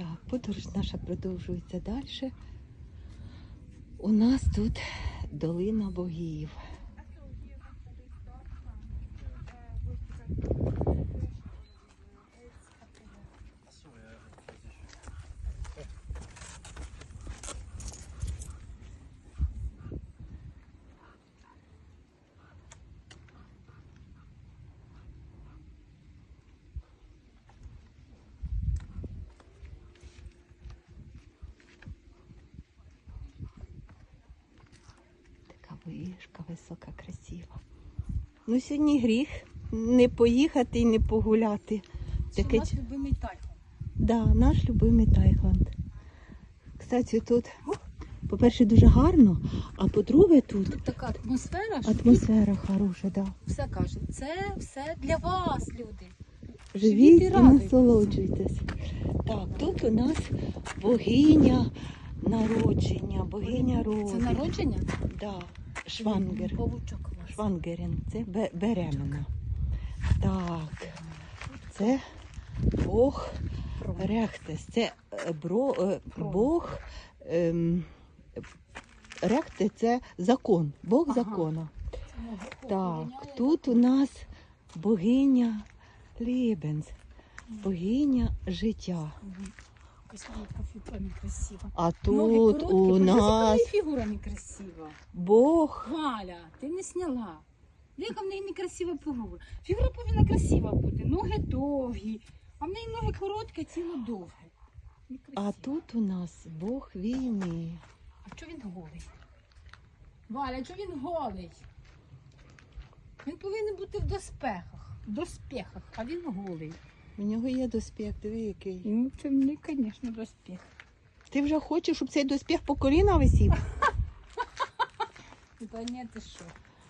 Так, подорож наша продовжується далі. У нас тут долина богів. Вишка висока, красива. Ну, сьогодні гріх не поїхати і не погуляти. Це Таке наш любимий тайфун. Да, наш любимий Тайгланд. Кстати, тут, по-перше, дуже гарно, а по-друге, тут Тут така атмосфера, що тут атмосфера хороша, да. все каже, це все для вас, люди. Живіть і і насолоджуйтесь. Так, тут у нас богиня народження, богиня роду. Це народження? Да, Швангер. Павучок. Швангерін, це бе- беременна. Так, це Бог Рехтес. Це е, бро, е, Бог ем, Рехте це закон, Бог Ага. закона. Так, тут у нас богиня Лєбенс, богиня життя. Якась фігура некрасива. А Ноги тут короткі, у подивися, нас фігура некрасива. Бог. Галя, ти не сняла. Яка в неї некрасива фігура. Фігура повинна красива бути. Ноги довгі, а в неї ноги короткі, тіло довге. А тут у нас Бог війни. А чого він голий? Валя, чого він голий? Він повинен бути в доспехах. В доспехах, а він голий. У нього є доспіх, диви який. Ну, це не, звісно, доспіх. Ти вже хочеш, щоб цей доспіх по коліна висів? Та ні, ти що?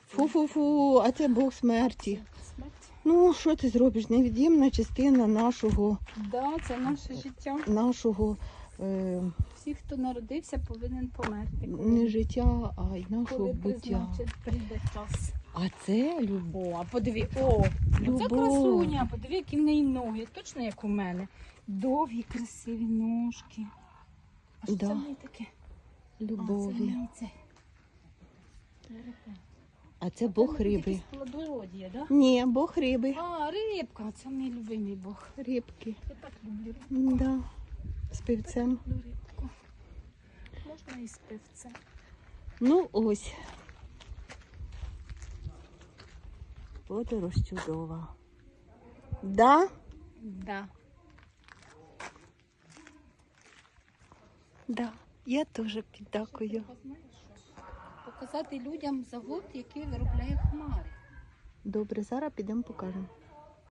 Фу-фу-фу, а це Бог смерті. Смерть? Ну, що ти зробиш? Невід'ємна частина нашого, Да, це наше життя. нашого е, Всі, хто народився, повинен померти. не життя, а й нашого коли буття. призначить, прийде час. А це любов. О, а подиви, о, це Любов. красуня, подиви, які в неї ноги, точно як у мене. Довгі, красиві ножки. А що Да. це в неї таке? А, це в Любові. неї це. А це Бог Це риби. якесь плодородіє, да? Ні, Бог риби. А, рибка, це мій любимий Бог. Рибки. Я так люблю рибку. Да. З. Люблю рибку. Можна і з пивцем. Ну ось. Подорож чудова. Да? Да. Да. Я теж піддакую. Показати людям завод, який виробляє хмари. Добре, зараз підемо покажемо.